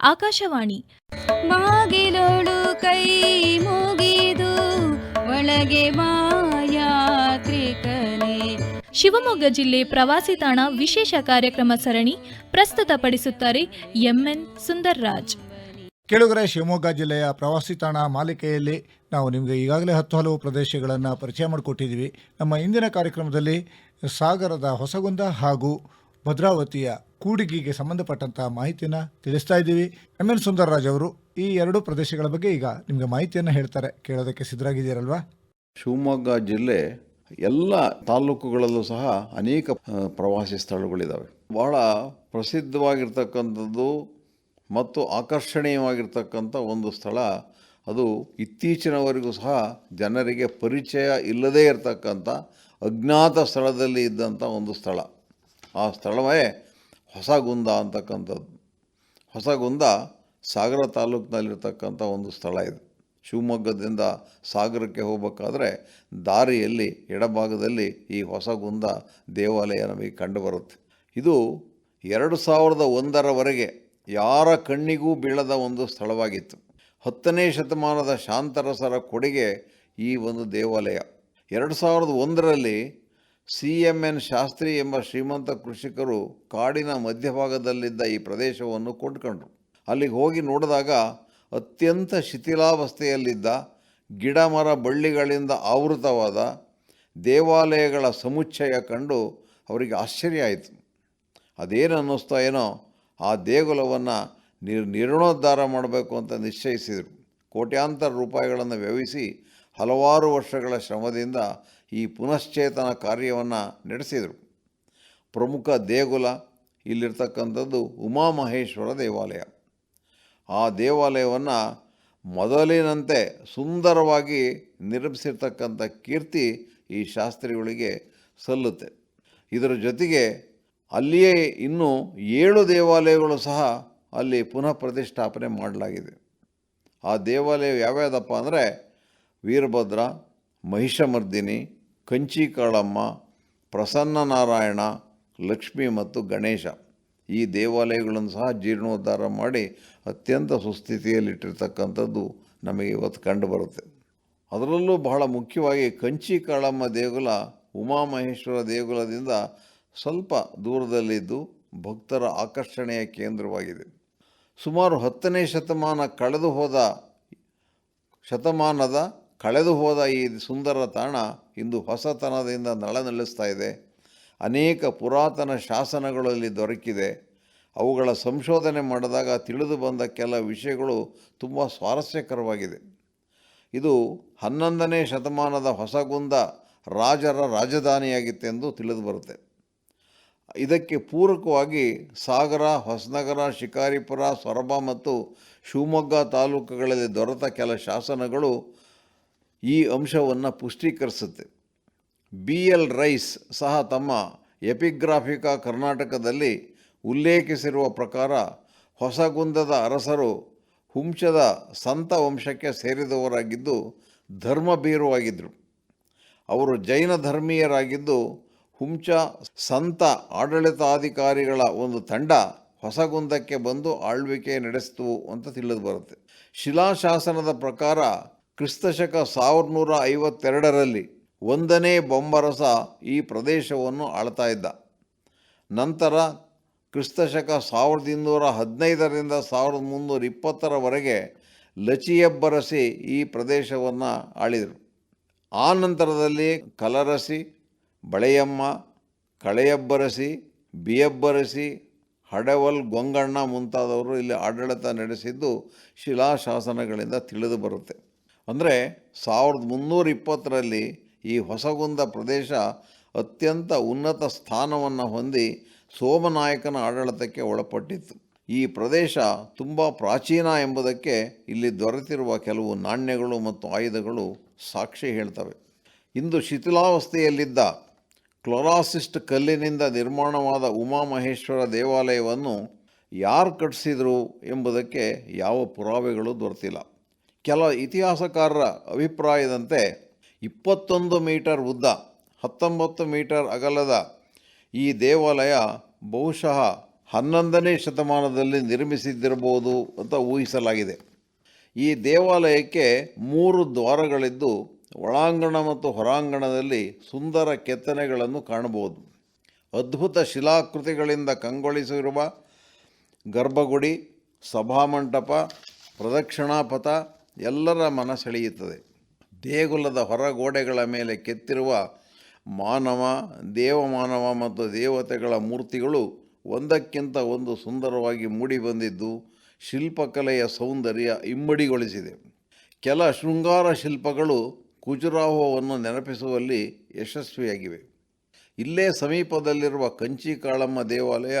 ಆಕಾಶವಾಣಿ. ಬಾಗಿಲೋಳು ಕೈ ಮುಗಿದು ಒಳಗೆ ಮಾಯಾತ್ರಿಕನೇ. ಶಿವಮೊಗ್ಗ ಜಿಲ್ಲೆ ಪ್ರವಾಸಿ ತಾಣ ವಿಶೇಷ ಕಾರ್ಯಕ್ರಮ ಸರಣಿ ಪ್ರಸ್ತುತಪಡಿಸುತ್ತಾರೆ ಎಂಎನ್ ಸುಂದರ್ರಾಜ್. ಕೆಳಗರೆ ಶಿವಮೊಗ್ಗ ಜಿಲ್ಲೆಯ ಪ್ರವಾಸಿ ತಾಣ ಮಾಲಿಕೆಯಲ್ಲಿ ನಾವು ನಿಮಗೆ ಈಗಾಗಲೇ ಹತ್ತು ಹಲವು ಪ್ರದೇಶಗಳನ್ನು ಪರಿಚಯ ಮಾಡಿಕೊಟ್ಟಿದ್ದೀವಿ. ನಮ್ಮ ಇಂದಿನ ಕಾರ್ಯಕ್ರಮದಲ್ಲಿ ಸಾಗರದ ಹೊಸಗುಂದ ಹಾಗೂ ಭದ್ರಾವತಿಯ ಕೂಡಿಗೆಗೆ ಸಂಬಂಧಪಟ್ಟಂತಹ ಮಾಹಿತಿಯನ್ನು ತಿಳಿಸ್ತಾ ಇದ್ದೀವಿ. ಎಂ. ಎನ್. ಸುಂದರರಾಜ್ ಅವರು ಈ ಎರಡು ಪ್ರದೇಶಗಳ ಬಗ್ಗೆ ಈಗ ನಿಮಗೆ ಮಾಹಿತಿಯನ್ನು ಹೇಳ್ತಾರೆ. ಕೇಳೋದಕ್ಕೆ ಸಿದ್ಧರಾಗಿದ್ದೀರಲ್ವಾ? ಶಿವಮೊಗ್ಗ ಜಿಲ್ಲೆ ಎಲ್ಲ ತಾಲೂಕುಗಳಲ್ಲೂ ಸಹ ಅನೇಕ ಪ್ರವಾಸಿ ಸ್ಥಳಗಳಿದ್ದಾವೆ ಬಹಳ ಪ್ರಸಿದ್ಧವಾಗಿರ್ತಕ್ಕಂಥದ್ದು ಮತ್ತು ಆಕರ್ಷಣೀಯವಾಗಿರ್ತಕ್ಕಂಥ ಒಂದು ಸ್ಥಳ ಅದು ಇತ್ತೀಚಿನವರೆಗೂ ಸಹ ಜನರಿಗೆ ಪರಿಚಯ ಇಲ್ಲದೇ ಇರತಕ್ಕಂಥ ಅಜ್ಞಾತ ಸ್ಥಳದಲ್ಲಿ ಇದ್ದಂಥ ಒಂದು ಸ್ಥಳ. ಆ ಸ್ಥಳವೇ ಹೊಸಗುಂದ ಅಂತಕ್ಕಂಥದ್ದು. ಹೊಸಗುಂದ ಸಾಗರ ತಾಲೂಕಿನಲ್ಲಿರ್ತಕ್ಕಂಥ ಒಂದು ಸ್ಥಳ ಇದು. ಶಿವಮೊಗ್ಗದಿಂದ ಸಾಗರಕ್ಕೆ ಹೋಗಬೇಕಾದ್ರೆ ದಾರಿಯಲ್ಲಿ ಎಡಭಾಗದಲ್ಲಿ ಈ ಹೊಸಗುಂದ ದೇವಾಲಯ ನಮಗೆ ಕಂಡುಬರುತ್ತೆ. ಇದು ಎರಡು ಸಾವಿರದ ಒಂದರವರೆಗೆ ಯಾರ ಕಣ್ಣಿಗೂ ಬೀಳದ ಒಂದು ಸ್ಥಳವಾಗಿತ್ತು. ಹತ್ತನೇ ಶತಮಾನದ ಶಾಂತರಸರ ಕೊಡುಗೆ ಈ ಒಂದು ದೇವಾಲಯ. ಎರಡು ಸಾವಿರದ ಒಂದರಲ್ಲಿ ಸಿ ಎಂ ಎನ್ ಶಾಸ್ತ್ರಿ ಎಂಬ ಶ್ರೀಮಂತ ಕೃಷಿಕರು ಕಾಡಿನ ಮಧ್ಯಭಾಗದಲ್ಲಿದ್ದ ಈ ಪ್ರದೇಶವನ್ನು ಕೊಂಡ್ಕೊಂಡ್ರು. ಅಲ್ಲಿಗೆ ಹೋಗಿ ನೋಡಿದಾಗ ಅತ್ಯಂತ ಶಿಥಿಲಾವಸ್ಥೆಯಲ್ಲಿದ್ದ ಗಿಡ ಮರ ಬಳ್ಳಿಗಳಿಂದ ಆವೃತವಾದ ದೇವಾಲಯಗಳ ಸಮುಚ್ಚಯ ಕಂಡು ಅವರಿಗೆ ಆಶ್ಚರ್ಯ ಆಯಿತು. ಅದೇನು ಅನ್ನಿಸ್ತಾ ಏನೋ, ಆ ದೇಗುಲವನ್ನು ನಿರ್ ನಿರ್ಣೋದ್ಧಾರ ಮಾಡಬೇಕು ಅಂತ ನಿಶ್ಚಯಿಸಿದರು. ಕೋಟ್ಯಾಂತರ ರೂಪಾಯಿಗಳನ್ನು ವ್ಯಯಿಸಿ ಹಲವಾರು ವರ್ಷಗಳ ಶ್ರಮದಿಂದ ಈ ಪುನಶ್ಚೇತನ ಕಾರ್ಯವನ್ನು ನಡೆಸಿದರು. ಪ್ರಮುಖ ದೇಗುಲ ಇಲ್ಲಿರ್ತಕ್ಕಂಥದ್ದು ಉಮಾಮಹೇಶ್ವರ ದೇವಾಲಯ. ಆ ದೇವಾಲಯವನ್ನು ಮೊದಲಿನಂತೆ ಸುಂದರವಾಗಿ ನಿರ್ಮಿಸಿರ್ತಕ್ಕಂಥ ಕೀರ್ತಿ ಈ ಶಾಸ್ತ್ರಿಗಳಿಗೆ ಸಲ್ಲುತ್ತೆ. ಇದರ ಜೊತೆಗೆ ಅಲ್ಲಿಯೇ ಇನ್ನೂ ಏಳು ದೇವಾಲಯಗಳು ಸಹ ಅಲ್ಲಿ ಪುನಃ ಪ್ರತಿಷ್ಠಾಪನೆ ಮಾಡಲಾಗಿದೆ. ಆ ದೇವಾಲಯ ಯಾವ್ಯಾವುದಪ್ಪ ಅಂದರೆ ವೀರಭದ್ರ, ಮಹಿಷಮರ್ದಿನಿ ಕಂಚಿಕಾಳಮ್ಮ ಪ್ರಸನ್ನನಾರಾಯಣ, ಲಕ್ಷ್ಮಿ ಮತ್ತು ಗಣೇಶ. ಈ ದೇವಾಲಯಗಳನ್ನು ಸಹ ಜೀರ್ಣೋದ್ಧಾರ ಮಾಡಿ ಅತ್ಯಂತ ಸುಸ್ಥಿತಿಯಲ್ಲಿಟ್ಟಿರ್ತಕ್ಕಂಥದ್ದು ನಮಗೆ ಇವತ್ತು ಕಂಡುಬರುತ್ತೆ. ಅದರಲ್ಲೂ ಬಹಳ ಮುಖ್ಯವಾಗಿ ಕಂಚಿ ಕಾಳಮ್ಮ ದೇಗುಲ ಉಮಾಮಹೇಶ್ವರ ದೇಗುಲದಿಂದ ಸ್ವಲ್ಪ ದೂರದಲ್ಲಿದ್ದು ಭಕ್ತರ ಆಕರ್ಷಣೆಯ ಕೇಂದ್ರವಾಗಿದೆ. ಸುಮಾರು ಹತ್ತನೇ ಶತಮಾನ ಕಳೆದು ಹೋದ ಶತಮಾನದ ಕಳೆದು ಹೋದ ಈ ಸುಂದರ ತಾಣ ಇಂದು ಹೊಸತನದಿಂದ ನಳನಳಿಸ್ತಾ ಇದೆ. ಅನೇಕ ಪುರಾತನ ಶಾಸನಗಳಲ್ಲಿ ದೊರಕಿದೆ. ಅವುಗಳ ಸಂಶೋಧನೆ ಮಾಡಿದಾಗ ತಿಳಿದು ಬಂದ ಕೆಲ ವಿಷಯಗಳು ತುಂಬ ಸ್ವಾರಸ್ಯಕರವಾಗಿದೆ. ಇದು ಹನ್ನೊಂದನೇ ಶತಮಾನದ ಹೊಸಗುಂದ ರಾಜರ ರಾಜಧಾನಿಯಾಗಿತ್ತೆಂದು ತಿಳಿದು ಬರುತ್ತೆ. ಇದಕ್ಕೆ ಪೂರಕವಾಗಿ ಸಾಗರ, ಹೊಸನಗರ, ಶಿಕಾರಿಪುರ, ಸೊರಬ ಮತ್ತು ಶಿವಮೊಗ್ಗ ತಾಲೂಕುಗಳಲ್ಲಿ ದೊರೆತ ಕೆಲ ಶಾಸನಗಳು ಈ ಅಂಶವನ್ನು ಪುಷ್ಟೀಕರಿಸುತ್ತೆ. ಬಿ ಎಲ್ ರೈಸ್ ಸಹ ತಮ್ಮ ಎಪಿಗ್ರಾಫಿಕಾ ಕರ್ನಾಟಕದಲ್ಲಿ ಉಲ್ಲೇಖಿಸಿರುವ ಪ್ರಕಾರ ಹೊಸಗುಂದದ ಅರಸರು ಹುಂಚದ ಸಂತ ವಂಶಕ್ಕೆ ಸೇರಿದವರಾಗಿದ್ದು ಧರ್ಮಬೀರುವಾಗಿದ್ದರು ಅವರು ಜೈನ ಧರ್ಮೀಯರಾಗಿದ್ದು ಹುಂಚ ಸಂತ ಆಡಳಿತಾಧಿಕಾರಿಗಳ ಒಂದು ತಂಡ ಹೊಸಗುಂದಕ್ಕೆ ಬಂದು ಆಳ್ವಿಕೆ ನಡೆಸಿತು ಅಂತ ತಿಳಿದು ಬರುತ್ತೆ. ಶಿಲಾಶಾಸನದ ಪ್ರಕಾರ ಕ್ರಿಸ್ತಶಕ ಸಾವಿರದ ನೂರ ಐವತ್ತೆರಡರಲ್ಲಿ ಒಂದನೇ ಬೊಂಬರಸ ಈ ಪ್ರದೇಶವನ್ನು ಆಳ್ತಾ ಇದ್ದ. ನಂತರ ಕ್ರಿಸ್ತಶಕ ಸಾವಿರದ ಇನ್ನೂರ ಹದಿನೈದರಿಂದ ಸಾವಿರದ ಮುನ್ನೂರ ಇಪ್ಪತ್ತರವರೆಗೆ ಲಚಿಯಬ್ಬರಸಿ ಈ ಪ್ರದೇಶವನ್ನು ಆಳಿದರು. ಆ ನಂತರದಲ್ಲಿ ಕಲರಸಿ, ಬಳೆಯಮ್ಮ, ಕಳೆಯಬ್ಬರಸಿ, ಬಿಯಬ್ಬರಸಿ, ಹಡವಲ್ ಗೊಂಗಣ್ಣ ಮುಂತಾದವರು ಇಲ್ಲಿ ಆಡಳಿತ ನಡೆಸಿದ್ದು ಶಿಲಾಶಾಸನಗಳಿಂದ ತಿಳಿದು ಬರುತ್ತೆ. ಅಂದರೆ ಸಾವಿರದ ಮುನ್ನೂರ ಇಪ್ಪತ್ತರಲ್ಲಿ ಈ ಹೊಸಗುಂದ ಪ್ರದೇಶ ಅತ್ಯಂತ ಉನ್ನತ ಸ್ಥಾನವನ್ನು ಹೊಂದಿ ಸೋಮನಾಯಕನ ಆಡಳಿತಕ್ಕೆ ಒಳಪಟ್ಟಿತ್ತು. ಈ ಪ್ರದೇಶ ತುಂಬ ಪ್ರಾಚೀನ ಎಂಬುದಕ್ಕೆ ಇಲ್ಲಿ ದೊರೆತಿರುವ ಕೆಲವು ನಾಣ್ಯಗಳು ಮತ್ತು ಆಯುಧಗಳು ಸಾಕ್ಷಿ ಹೇಳ್ತವೆ. ಇಂದು ಶಿಥಿಲಾವಸ್ಥೆಯಲ್ಲಿದ್ದ ಕ್ಲೊರಾಸಿಸ್ಟ್ ಕಲ್ಲಿನಿಂದ ನಿರ್ಮಾಣವಾದ ಉಮಾಮಹೇಶ್ವರ ದೇವಾಲಯವನ್ನು ಯಾರು ಕಟ್ಟಿಸಿದರು ಎಂಬುದಕ್ಕೆ ಯಾವ ಪುರಾವೆಗಳು ದೊರೆತಿಲ್ಲ. ಕೆಲ ಇತಿಹಾಸಕಾರರ ಅಭಿಪ್ರಾಯದಂತೆ ಇಪ್ಪತ್ತೊಂದು ಮೀಟರ್ ಉದ್ದ, ಹತ್ತೊಂಬತ್ತು ಮೀಟರ್ ಅಗಲದ ಈ ದೇವಾಲಯ ಬಹುಶಃ ಹನ್ನೊಂದನೇ ಶತಮಾನದಲ್ಲಿ ನಿರ್ಮಿಸಿದ್ದಿರಬಹುದು ಅಂತ ಊಹಿಸಲಾಗಿದೆ. ಈ ದೇವಾಲಯಕ್ಕೆ ಮೂರು ದ್ವಾರಗಳಿದ್ದು, ಒಳಾಂಗಣ ಮತ್ತು ಹೊರಾಂಗಣದಲ್ಲಿ ಸುಂದರ ಕೆತ್ತನೆಗಳನ್ನು ಕಾಣಬಹುದು. ಅದ್ಭುತ ಶಿಲಾಕೃತಿಗಳಿಂದ ಕಂಗೊಳಿಸಿರುವ ಗರ್ಭಗುಡಿ, ಸಭಾಮಂಟಪ, ಪ್ರದಕ್ಷಿಣಾಪಥ ಎಲ್ಲರ ಮನ ಸೆಳೆಯುತ್ತದೆ. ದೇಗುಲದ ಹೊರಗೋಡೆಗಳ ಮೇಲೆ ಕೆತ್ತಿರುವ ಮಾನವ, ದೇವಮಾನವ ಮತ್ತು ದೇವತೆಗಳ ಮೂರ್ತಿಗಳು ಒಂದಕ್ಕಿಂತ ಒಂದು ಸುಂದರವಾಗಿ ಮೂಡಿಬಂದಿದ್ದು ಶಿಲ್ಪಕಲೆಯ ಸೌಂದರ್ಯ ಇಮ್ಮಡಿಗೊಳಿಸಿದೆ. ಕೆಲ ಶೃಂಗಾರ ಶಿಲ್ಪಗಳು ಖುಜುರಾಹೋವನ್ನು ನೆನಪಿಸುವಲ್ಲಿ ಯಶಸ್ವಿಯಾಗಿವೆ. ಇಲ್ಲೇ ಸಮೀಪದಲ್ಲಿರುವ ಕಂಚಿಕಾಳಮ್ಮ ದೇವಾಲಯ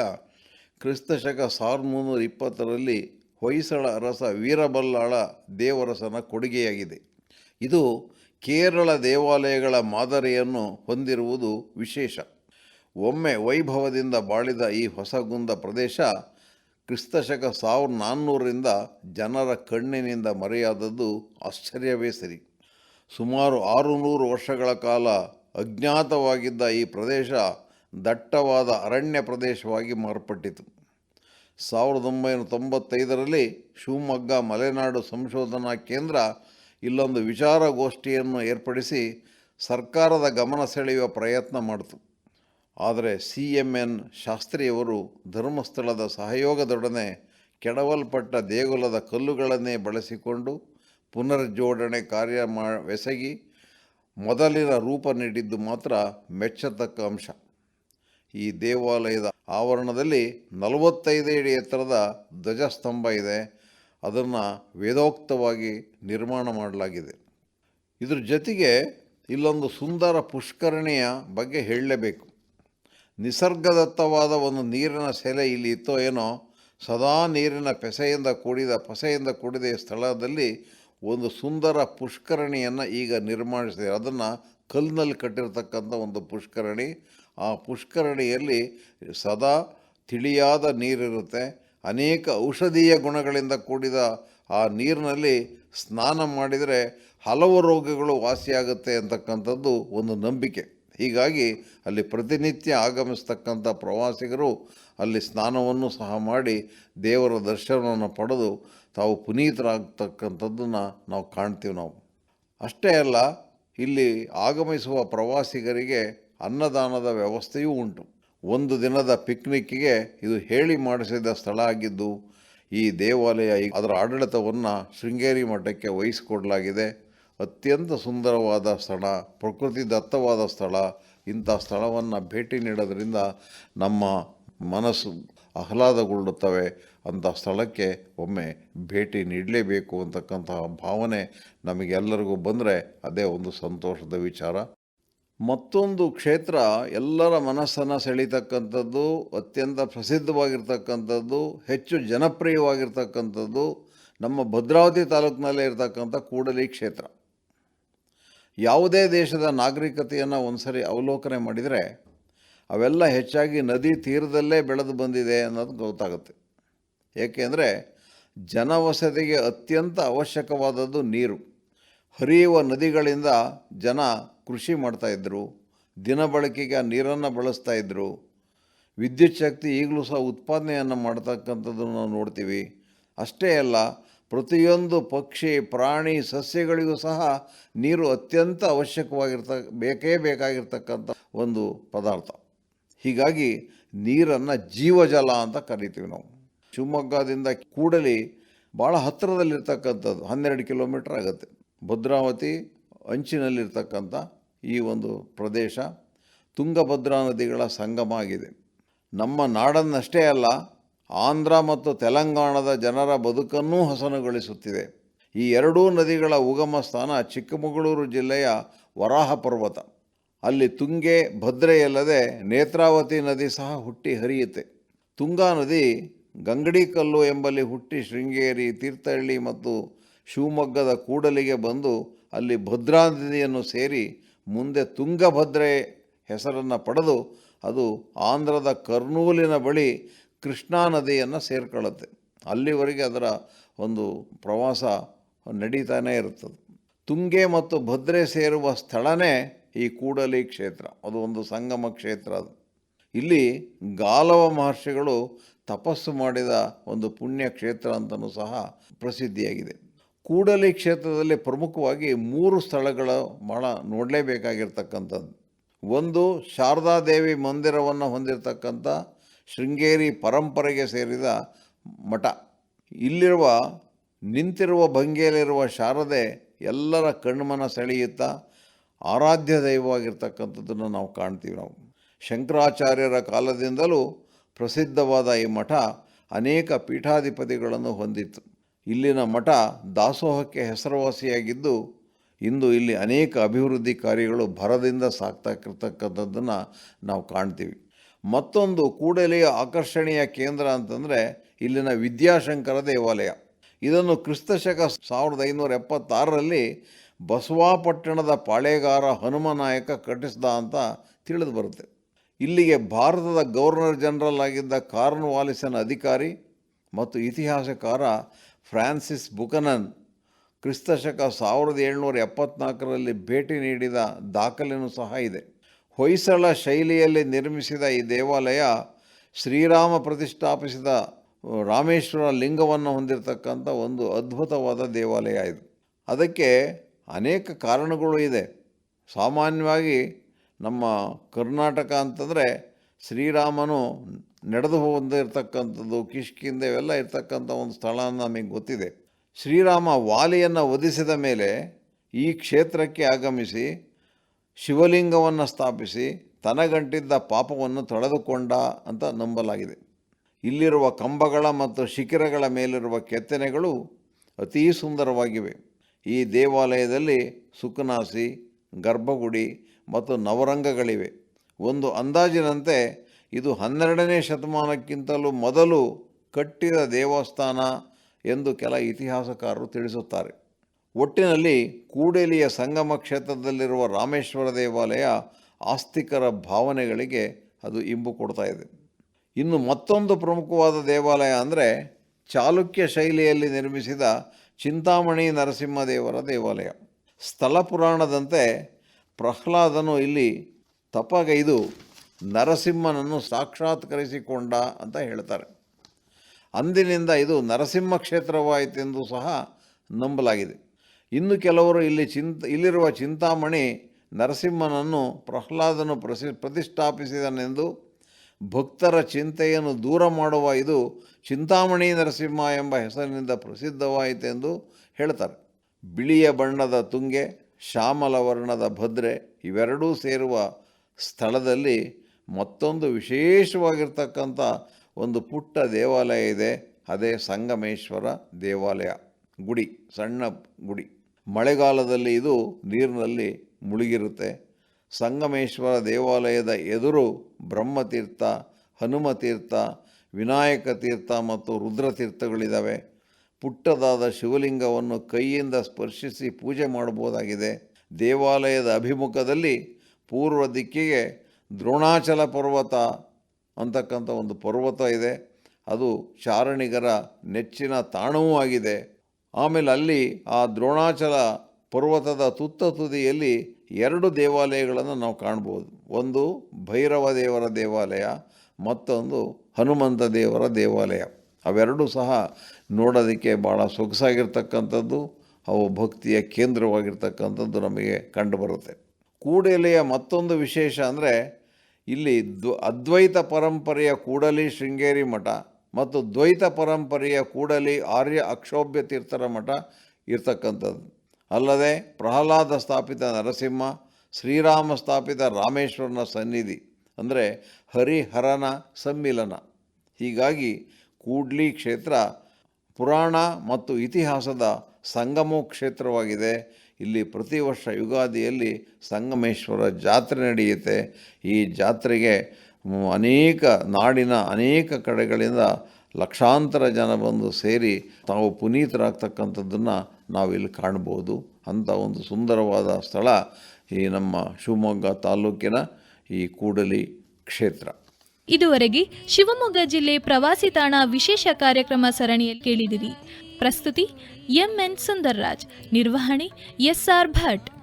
ಕ್ರಿಸ್ತಶಕ ಸಾವಿರದ ಮುನ್ನೂರ ಇಪ್ಪತ್ತರಲ್ಲಿ ಹೊಯ್ಸಳ ಅರಸ ವೀರಬಲ್ಲಾಳ ದೇವರಸನ ಕೊಡುಗೆಯಾಗಿದೆ. ಇದು ಕೇರಳ ದೇವಾಲಯಗಳ ಮಾದರಿಯನ್ನು ಹೊಂದಿರುವುದು ವಿಶೇಷ. ಒಮ್ಮೆ ವೈಭವದಿಂದ ಬಾಳಿದ ಈ ಹೊಸಗುಂದ ಪ್ರದೇಶ ಕ್ರಿಸ್ತಶಕ ಸಾವಿರದ ನಾನ್ನೂರರಿಂದ ಜನರ ಕಣ್ಣಿನಿಂದ ಮರೆಯಾದದ್ದು ಆಶ್ಚರ್ಯವೇ ಸರಿ. ಸುಮಾರು ಆರುನೂರು ವರ್ಷಗಳ ಕಾಲ ಅಜ್ಞಾತವಾಗಿದ್ದ ಈ ಪ್ರದೇಶ ದಟ್ಟವಾದ ಅರಣ್ಯ ಪ್ರದೇಶವಾಗಿ ಮಾರ್ಪಟ್ಟಿತು. ಸಾವಿರದ ಒಂಬೈನೂರ ತೊಂಬತ್ತೈದರಲ್ಲಿ ಶಿವಮೊಗ್ಗ, ಮಲೆನಾಡು ಸಂಶೋಧನಾ ಕೇಂದ್ರ ಇಲ್ಲೊಂದು ವಿಚಾರಗೋಷ್ಠಿಯನ್ನು ಏರ್ಪಡಿಸಿ ಸರ್ಕಾರದ ಗಮನ ಸೆಳೆಯುವ ಪ್ರಯತ್ನ ಮಾಡಿತು. ಆದರೆ ಸಿ ಎಂ ಎನ್ ಶಾಸ್ತ್ರಿಯವರು ಧರ್ಮಸ್ಥಳದ ಸಹಯೋಗದೊಡನೆ ಕೆಡವಲ್ಪಟ್ಟ ದೇಗುಲದ ಕಲ್ಲುಗಳನ್ನೇ ಬಳಸಿಕೊಂಡು ಪುನರ್ಜೋಡಣೆ ಕಾರ್ಯ ಮಾ ಮೊದಲಿನ ರೂಪ ನೀಡಿದ್ದು ಮಾತ್ರ ಮೆಚ್ಚತಕ್ಕ ಅಂಶ. ಈ ದೇವಾಲಯದ ಆವರಣದಲ್ಲಿ ನಲವತ್ತೈದು ಅಡಿ ಎತ್ತರದ ಧ್ವಜಸ್ತಂಭ ಇದೆ. ಅದನ್ನು ವೇದೋಕ್ತವಾಗಿ ನಿರ್ಮಾಣ ಮಾಡಲಾಗಿದೆ. ಇದ್ರ ಜೊತೆಗೆ ಇಲ್ಲೊಂದು ಸುಂದರ ಪುಷ್ಕರಣಿಯ ಬಗ್ಗೆ ಹೇಳಲೇಬೇಕು. ನಿಸರ್ಗದತ್ತವಾದ ಒಂದು ನೀರಿನ ಸೆಲೆ ಇಲ್ಲಿ ಇತ್ತೋ ಏನೋ, ಸದಾ ನೀರಿನ ಪೆಸೆಯಿಂದ ಕೂಡಿದ, ಪಸೆಯಿಂದ ಕೂಡಿದ ಸ್ಥಳದಲ್ಲಿ ಒಂದು ಸುಂದರ ಪುಷ್ಕರಣಿಯನ್ನು ಈಗ ನಿರ್ಮಾಣಿಸಿದೆ ಅದನ್ನು ಕಲ್ಲಿನಲ್ಲಿ ಕಟ್ಟಿರತಕ್ಕಂಥ ಒಂದು ಪುಷ್ಕರಣಿ. ಆ ಪುಷ್ಕರಣಿಯಲ್ಲಿ ಸದಾ ತಿಳಿಯಾದ ನೀರಿರುತ್ತೆ. ಅನೇಕ ಔಷಧೀಯ ಗುಣಗಳಿಂದ ಕೂಡಿದ ಆ ನೀರಿನಲ್ಲಿ ಸ್ನಾನ ಮಾಡಿದರೆ ಹಲವು ರೋಗಗಳು ವಾಸಿಯಾಗುತ್ತೆ ಅಂತಕ್ಕಂಥದ್ದು ಒಂದು ನಂಬಿಕೆ. ಹೀಗಾಗಿ ಅಲ್ಲಿ ಪ್ರತಿನಿತ್ಯ ಆಗಮಿಸ್ತಕ್ಕಂಥ ಪ್ರವಾಸಿಗರು ಅಲ್ಲಿ ಸ್ನಾನವನ್ನು ಸಹ ಮಾಡಿ ದೇವರ ದರ್ಶನವನ್ನು ಪಡೆದು ತಾವು ಪುನೀತರಾಗ್ತಕ್ಕಂಥದ್ದನ್ನು ನಾವು ಕಾಣ್ತೀವಿ ನಾವು. ಅಷ್ಟೇ ಅಲ್ಲ, ಇಲ್ಲಿ ಆಗಮಿಸುವ ಪ್ರವಾಸಿಗರಿಗೆ ಅನ್ನದಾನದ ವ್ಯವಸ್ಥೆಯೂ ಉಂಟು. ಒಂದು ದಿನದ ಪಿಕ್ನಿಕ್ಗೆ ಇದು ಹೇಳಿ ಮಾಡಿಸಿದ ಸ್ಥಳ ಆಗಿದ್ದು, ಈ ದೇವಾಲಯ ಅದರ ಆಡಳಿತವನ್ನು ಶೃಂಗೇರಿ ಮಠಕ್ಕೆ ವಹಿಸಿಕೊಡಲಾಗಿದೆ. ಅತ್ಯಂತ ಸುಂದರವಾದ ಸ್ಥಳ, ಪ್ರಕೃತಿ ದತ್ತವಾದ ಸ್ಥಳ. ಇಂಥ ಸ್ಥಳವನ್ನು ಭೇಟಿ ನೀಡೋದರಿಂದ ನಮ್ಮ ಮನಸ್ಸು ಆಹ್ಲಾದಗೊಳ್ಳುತ್ತವೆ. ಅಂಥ ಸ್ಥಳಕ್ಕೆ ಒಮ್ಮೆ ಭೇಟಿ ನೀಡಲೇಬೇಕು ಅಂತಕ್ಕಂತಹ ಭಾವನೆ ನಮಗೆಲ್ಲರಿಗೂ ಬಂದರೆ ಅದೇ ಒಂದು ಸಂತೋಷದ ವಿಚಾರ. ಮತ್ತೊಂದು ಕ್ಷೇತ್ರ ಎಲ್ಲರ ಮನಸ್ಸನ್ನು ಸೆಳೀತಕ್ಕಂಥದ್ದು, ಅತ್ಯಂತ ಪ್ರಸಿದ್ಧವಾಗಿರ್ತಕ್ಕಂಥದ್ದು, ಹೆಚ್ಚು ಜನಪ್ರಿಯವಾಗಿರ್ತಕ್ಕಂಥದ್ದು, ನಮ್ಮ ಭದ್ರಾವತಿ ತಾಲೂಕಿನಲ್ಲೇ ಇರತಕ್ಕಂಥ ಕೂಡಲಿ ಕ್ಷೇತ್ರ. ಯಾವುದೇ ದೇಶದ ನಾಗರಿಕತೆಯನ್ನು ಒಂದ್ಸರಿ ಅವಲೋಕನೆ ಮಾಡಿದರೆ ಅವೆಲ್ಲ ಹೆಚ್ಚಾಗಿ ನದಿ ತೀರದಲ್ಲೇ ಬೆಳೆದು ಬಂದಿದೆ ಅನ್ನೋದು ಗೊತ್ತಾಗುತ್ತೆ. ಏಕೆಂದರೆ ಜನವಸತಿಗೆ ಅತ್ಯಂತ ಅವಶ್ಯಕವಾದದ್ದು ನೀರು. ಹರಿಯುವ ನದಿಗಳಿಂದ ಜನ ಕೃಷಿ ಮಾಡ್ತಾಯಿದ್ರು ದಿನ ಬಳಕೆಗೆ ಆ ನೀರನ್ನು ಬಳಸ್ತಾ ಇದ್ದರು ವಿದ್ಯುತ್ ಶಕ್ತಿ ಈಗಲೂ ಸಹ ಉತ್ಪಾದನೆಯನ್ನು ಮಾಡ್ತಕ್ಕಂಥದ್ದನ್ನು ನಾವು ನೋಡ್ತೀವಿ. ಅಷ್ಟೇ ಅಲ್ಲ, ಪ್ರತಿಯೊಂದು ಪಕ್ಷಿ, ಪ್ರಾಣಿ, ಸಸ್ಯಗಳಿಗೂ ಸಹ ನೀರು ಅತ್ಯಂತ ಅವಶ್ಯಕವಾಗಿರ್ತ, ಬೇಕೇ ಬೇಕಾಗಿರ್ತಕ್ಕಂಥ ಒಂದು ಪದಾರ್ಥ. ಹೀಗಾಗಿ ನೀರನ್ನು ಜೀವಜಲ ಅಂತ ಕರಿತೀವಿ ನಾವು. ಶಿವಮೊಗ್ಗದಿಂದ ಕೂಡಲಿ ಭಾಳ ಹತ್ತಿರದಲ್ಲಿರ್ತಕ್ಕಂಥದ್ದು, ಹನ್ನೆರಡು ಕಿಲೋಮೀಟ್ರ್ ಆಗುತ್ತೆ. ಭದ್ರಾವತಿ ಅಂಚಿನಲ್ಲಿರ್ತಕ್ಕಂಥ ಈ ಒಂದು ಪ್ರದೇಶ ತುಂಗಭದ್ರಾ ನದಿಗಳ ಸಂಗಮ ಆಗಿದೆ ನಮ್ಮ ನಾಡನ್ನಷ್ಟೇ ಅಲ್ಲ, ಆಂಧ್ರ ಮತ್ತು ತೆಲಂಗಾಣದ ಜನರ ಬದುಕನ್ನೂ ಹಸನುಗೊಳಿಸುತ್ತಿದೆ. ಈ ಎರಡೂ ನದಿಗಳ ಉಗಮ ಸ್ಥಾನ ಚಿಕ್ಕಮಗಳೂರು ಜಿಲ್ಲೆಯ ವರಾಹ ಪರ್ವತ. ಅಲ್ಲಿ ತುಂಗೆ ಭದ್ರೆಯಲ್ಲದೆ ನೇತ್ರಾವತಿ ನದಿ ಸಹ ಹುಟ್ಟಿ ಹರಿಯುತ್ತೆ. ತುಂಗಾ ನದಿ ಗಂಗಡಿಕಲ್ಲು ಎಂಬಲ್ಲಿ ಹುಟ್ಟಿ ಶೃಂಗೇರಿ, ತೀರ್ಥಹಳ್ಳಿ ಮತ್ತು ಶಿವಮೊಗ್ಗದ ಕೂಡಲಿಗೆ ಬಂದು ಅಲ್ಲಿ ಭದ್ರಾ ನದಿಯನ್ನು ಸೇರಿ ಮುಂದೆ ತುಂಗಭದ್ರೆ ಹೆಸರನ್ನು ಪಡೆದು ಅದು ಆಂಧ್ರದ ಕರ್ನೂಲಿನ ಬಳಿ ಕೃಷ್ಣಾ ನದಿಯನ್ನು ಸೇರ್ಕೊಳ್ಳುತ್ತೆ. ಅಲ್ಲಿವರೆಗೆ ಅದರ ಒಂದು ಪ್ರವಾಸ ನಡೀತಾನೇ ಇರುತ್ತದೆ. ತುಂಗೆ ಮತ್ತು ಭದ್ರೆ ಸೇರುವ ಸ್ಥಳನೇ ಈ ಕೂಡಲಿ ಕ್ಷೇತ್ರ. ಅದು ಒಂದು ಸಂಗಮ ಕ್ಷೇತ್ರ ಅದು. ಇಲ್ಲಿ ಗಾಲವ ಮಹರ್ಷಿಗಳು ತಪಸ್ಸು ಮಾಡಿದ ಒಂದು ಪುಣ್ಯ ಕ್ಷೇತ್ರ ಅಂತಲೂ ಸಹ ಪ್ರಸಿದ್ಧಿಯಾಗಿದೆ. ಕೂಡಲಿ ಕ್ಷೇತ್ರದಲ್ಲಿ ಪ್ರಮುಖವಾಗಿ ಮೂರು ಸ್ಥಳಗಳು ಭಾಳ ನೋಡಲೇಬೇಕಾಗಿರ್ತಕ್ಕಂಥದ್ದು. ಒಂದು ಶಾರದಾದೇವಿ ಮಂದಿರವನ್ನು ಹೊಂದಿರತಕ್ಕಂಥ ಶೃಂಗೇರಿ ಪರಂಪರೆಗೆ ಸೇರಿದ ಮಠ. ಇಲ್ಲಿರುವ, ನಿಂತಿರುವ ಭಂಗಿಯಲ್ಲಿರುವ ಶಾರದೆ ಎಲ್ಲರ ಕಣ್ಮನ ಸೆಳೆಯುತ್ತಾ ಆರಾಧ್ಯ ದೈವವಾಗಿರ್ತಕ್ಕಂಥದ್ದನ್ನು ನಾವು ಕಾಣ್ತೀವಿ ನಾವು. ಶಂಕರಾಚಾರ್ಯರ ಕಾಲದಿಂದಲೂ ಪ್ರಸಿದ್ಧವಾದ ಈ ಮಠ ಅನೇಕ ಪೀಠಾಧಿಪತಿಗಳನ್ನು ಹೊಂದಿತ್ತು. ಇಲ್ಲಿನ ಮಠ ದಾಸೋಹಕ್ಕೆ ಹೆಸರುವಾಸಿಯಾಗಿದ್ದು, ಇಂದು ಇಲ್ಲಿ ಅನೇಕ ಅಭಿವೃದ್ಧಿ ಕಾರ್ಯಗಳು ಭರದಿಂದ ಸಾಗ್ತಾಕಿರ್ತಕ್ಕಂಥದ್ದನ್ನು ನಾವು ಕಾಣ್ತೀವಿ. ಮತ್ತೊಂದು ಕೂಡಲೆಯ ಆಕರ್ಷಣೀಯ ಕೇಂದ್ರ ಅಂತಂದರೆ ಇಲ್ಲಿನ ವಿದ್ಯಾಶಂಕರ ದೇವಾಲಯ. ಇದನ್ನು ಕ್ರಿಸ್ತಶಕ ಸಾವಿರದ ಐನೂರ ಎಪ್ಪತ್ತಾರರಲ್ಲಿ ಬಸವಾಪಟ್ಟಣದ ಪಾಳೆಗಾರ ಹನುಮನಾಯಕ ಕಟ್ಟಿಸಿದ ಅಂತ ತಿಳಿದು ಬರುತ್ತೆ. ಇಲ್ಲಿಗೆ ಭಾರತದ ಗವರ್ನರ್ ಜನರಲ್ ಆಗಿದ್ದ ಕಾರ್ನ್ ವಾಲಿಸನ ಅಧಿಕಾರಿ ಮತ್ತು ಇತಿಹಾಸಕಾರ ಫ್ರಾನ್ಸಿಸ್ ಬುಕನನ್ ಕ್ರಿಸ್ತಶಕ ಸಾವಿರದ ಏಳ್ನೂರ ಎಪ್ಪತ್ನಾಲ್ಕರಲ್ಲಿ ಭೇಟಿ ನೀಡಿದ ದಾಖಲೆಯೂ ಸಹ ಇದೆ. ಹೊಯ್ಸಳ ಶೈಲಿಯಲ್ಲಿ ನಿರ್ಮಿಸಿದ ಈ ದೇವಾಲಯ ಶ್ರೀರಾಮ ಪ್ರತಿಷ್ಠಾಪಿಸಿದ ರಾಮೇಶ್ವರ ಲಿಂಗವನ್ನು ಹೊಂದಿರತಕ್ಕಂಥ ಒಂದು ಅದ್ಭುತವಾದ ದೇವಾಲಯ ಇದು. ಅದಕ್ಕೆ ಅನೇಕ ಕಾರಣಗಳು ಇದೆ. ಸಾಮಾನ್ಯವಾಗಿ ನಮ್ಮ ಕರ್ನಾಟಕ ಅಂತಂದರೆ ಶ್ರೀರಾಮನು ನಡೆದು ಹೊಂದಿರತಕ್ಕಂಥದ್ದು ಕಿಷ್ಕಿಂದೆ ಇವೆಲ್ಲ ಇರ್ತಕ್ಕಂಥ ಒಂದು ಸ್ಥಳ ನಮಗೆ ಗೊತ್ತಿದೆ. ಶ್ರೀರಾಮ ವಾಲಿಯನ್ನು ವಧಿಸಿದ ಮೇಲೆ ಈ ಕ್ಷೇತ್ರಕ್ಕೆ ಆಗಮಿಸಿ, ಶಿವಲಿಂಗವನ್ನು ಸ್ಥಾಪಿಸಿ, ತನಗಂಟಿದ್ದ ಪಾಪವನ್ನು ತೊಳೆದುಕೊಂಡ ಅಂತ ನಂಬಲಾಗಿದೆ. ಇಲ್ಲಿರುವ ಕಂಬಗಳ ಮತ್ತು ಶಿಖರಗಳ ಮೇಲಿರುವ ಕೆತ್ತನೆಗಳು ಅತೀ ಸುಂದರವಾಗಿವೆ. ಈ ದೇವಾಲಯದಲ್ಲಿ ಸುಖನಾಸಿ ಗರ್ಭಗುಡಿ ಮತ್ತು ನವರಂಗಗಳಿವೆ. ಒಂದು ಅಂದಾಜಿನಂತೆ ಇದು ಹನ್ನೆರಡನೇ ಶತಮಾನಕ್ಕಿಂತಲೂ ಮೊದಲು ಕಟ್ಟಿದ ದೇವಸ್ಥಾನ ಎಂದು ಕೆಲ ಇತಿಹಾಸಕಾರರು ತಿಳಿಸುತ್ತಾರೆ. ಒಟ್ಟಿನಲ್ಲಿ ಕೂಡಲಿಯ ಸಂಗಮ ಕ್ಷೇತ್ರದಲ್ಲಿರುವ ರಾಮೇಶ್ವರ ದೇವಾಲಯ ಆಸ್ತಿಕರ ಭಾವನೆಗಳಿಗೆ ಅದು ಇಂಬು ಕೊಡ್ತಾ ಇದೆ. ಇನ್ನು ಮತ್ತೊಂದು ಪ್ರಮುಖವಾದ ದೇವಾಲಯ ಅಂದರೆ ಚಾಲುಕ್ಯ ಶೈಲಿಯಲ್ಲಿ ನಿರ್ಮಿಸಿದ ಚಿಂತಾಮಣಿ ನರಸಿಂಹದೇವರ ದೇವಾಲಯ. ಸ್ಥಳ ಪುರಾಣದಂತೆ ಪ್ರಹ್ಲಾದನು ಇಲ್ಲಿ ತಪಗೈದು ನರಸಿಂಹನನ್ನು ಸಾಕ್ಷಾತ್ಕರಿಸಿಕೊಂಡ ಅಂತ ಹೇಳ್ತಾರೆ. ಅಂದಿನಿಂದ ಇದು ನರಸಿಂಹ ಕ್ಷೇತ್ರವಾಯಿತೆಂದು ಸಹ ನಂಬಲಾಗಿದೆ. ಇನ್ನು ಕೆಲವರು ಇಲ್ಲಿ ಚಿಂತ, ಇಲ್ಲಿರುವ ಚಿಂತಾಮಣಿ ನರಸಿಂಹನನ್ನು ಪ್ರಹ್ಲಾದನು ಪ್ರಸಿ, ಪ್ರತಿಷ್ಠಾಪಿಸಿದನೆಂದು ಭಕ್ತರ ಚಿಂತೆಯನ್ನು ದೂರ ಮಾಡುವ ಇದು ಚಿಂತಾಮಣಿ ನರಸಿಂಹ ಎಂಬ ಹೆಸರಿನಿಂದ ಪ್ರಸಿದ್ಧವಾಯಿತೆಂದು ಹೇಳ್ತಾರೆ. ಬಿಳಿಯ ಬಣ್ಣದ ತುಂಗೆ, ಶ್ಯಾಮಲ ವರ್ಣದ ಭದ್ರೆ ಇವೆರಡೂ ಸೇರುವ ಸ್ಥಳದಲ್ಲಿ ಮತ್ತೊಂದು ವಿಶೇಷವಾಗಿರ್ತಕ್ಕಂಥ ಒಂದು ಪುಟ್ಟ ದೇವಾಲಯ ಇದೆ. ಅದೇ ಸಂಗಮೇಶ್ವರ ದೇವಾಲಯ. ಗುಡಿ, ಸಣ್ಣ ಗುಡಿ. ಮಳೆಗಾಲದಲ್ಲಿ ಇದು ನೀರಿನಲ್ಲಿ ಮುಳುಗಿರುತ್ತೆ. ಸಂಗಮೇಶ್ವರ ದೇವಾಲಯದ ಎದುರು ಬ್ರಹ್ಮತೀರ್ಥ, ಹನುಮತೀರ್ಥ ವಿನಾಯಕ ತೀರ್ಥ ಮತ್ತು ರುದ್ರತೀರ್ಥಗಳಿದ್ದಾವೆ ಪುಟ್ಟದಾದ ಶಿವಲಿಂಗವನ್ನು ಕೈಯಿಂದ ಸ್ಪರ್ಶಿಸಿ ಪೂಜೆ ಮಾಡಬಹುದಾಗಿದೆ. ದೇವಾಲಯದ ಅಭಿಮುಖದಲ್ಲಿ ಪೂರ್ವ ದಿಕ್ಕಿಗೆ ದ್ರೋಣಾಚಲ ಪರ್ವತ ಅಂತಕ್ಕಂಥ ಒಂದು ಪರ್ವತ ಇದೆ. ಅದು ಚಾರಣಿಗರ ನೆಚ್ಚಿನ ತಾಣವೂ ಆಗಿದೆ. ಆಮೇಲೆ ಅಲ್ಲಿ ಆ ದ್ರೋಣಾಚಲ ಪರ್ವತದ ತುತ್ತ ತುದಿಯಲ್ಲಿ ಎರಡು ದೇವಾಲಯಗಳನ್ನು ನಾವು ಕಾಣ್ಬೋದು. ಒಂದು ಭೈರವ ದೇವರ ದೇವಾಲಯ, ಮತ್ತೊಂದು ಹನುಮಂತ ದೇವರ ದೇವಾಲಯ. ಅವೆರಡೂ ಸಹ ನೋಡೋದಕ್ಕೆ ಭಾಳ ಸೊಗಸಾಗಿರ್ತಕ್ಕಂಥದ್ದು. ಅವು ಭಕ್ತಿಯ ಕೇಂದ್ರವಾಗಿರ್ತಕ್ಕಂಥದ್ದು ನಮಗೆ ಕಂಡುಬರುತ್ತೆ. ಕೂಡೆಲೆಯ ಮತ್ತೊಂದು ವಿಶೇಷ ಅಂದರೆ ಇಲ್ಲಿ ದ್ವ, ಅದ್ವೈತ ಪರಂಪರೆಯ ಕೂಡಲಿ ಶೃಂಗೇರಿ ಮಠ ಮತ್ತು ದ್ವೈತ ಪರಂಪರೆಯ ಕೂಡಲಿ ಆರ್ಯ ಅಕ್ಷೋಭ್ಯ ತೀರ್ಥರ ಮಠ ಇರ್ತಕ್ಕಂಥದ್ದು. ಅಲ್ಲದೆ ಪ್ರಹ್ಲಾದ ಸ್ಥಾಪಿತ ನರಸಿಂಹ, ಶ್ರೀರಾಮ ಸ್ಥಾಪಿತ ರಾಮೇಶ್ವರನ ಸನ್ನಿಧಿ, ಅಂದರೆ ಹರಿಹರನ ಸಮ್ಮಿಲನ. ಹೀಗಾಗಿ ಕೂಡ್ಲಿ ಕ್ಷೇತ್ರ ಪುರಾಣ ಮತ್ತು ಇತಿಹಾಸದ ಸಂಗಮ ಕ್ಷೇತ್ರವಾಗಿದೆ ಇಲ್ಲಿ ಪ್ರತಿ ವರ್ಷ ಯುಗಾದಿಯಲ್ಲಿ ಸಂಗಮೇಶ್ವರ ಜಾತ್ರೆ ನಡೆಯುತ್ತೆ. ಈ ಜಾತ್ರೆಗೆ ಅನೇಕ ನಾಡಿನ ಅನೇಕ ಕಡೆಗಳಿಂದ ಲಕ್ಷಾಂತರ ಜನ ಬಂದು ಸೇರಿ ತಾವು ಪುನೀತರಾಗ್ತಕ್ಕಂಥದ್ದನ್ನು ನಾವಿಲ್ಲಿ ಕಾಣ್ಬೋದು. ಅಂಥ ಒಂದು ಸುಂದರವಾದ ಸ್ಥಳ ಈ ನಮ್ಮ ಶಿವಮೊಗ್ಗ ತಾಲೂಕಿನ ಈ ಕೂಡಲಿ ಕ್ಷೇತ್ರ. ಇದುವರೆಗೆ ಶಿವಮೊಗ್ಗ ಜಿಲ್ಲೆ ಪ್ರವಾಸಿ ತಾಣ ವಿಶೇಷ ಕಾರ್ಯಕ್ರಮ ಸರಣಿಯಲ್ಲಿ ಕೇಳಿದಿರಿ. ಪ್ರಸ್ತುತಿ ಎಂಎನ್ ಸುಂದರ್ರಾಜ್ ನಿರ್ವಹಣೆ ಎಸ್ಆರ್ ಭಟ್.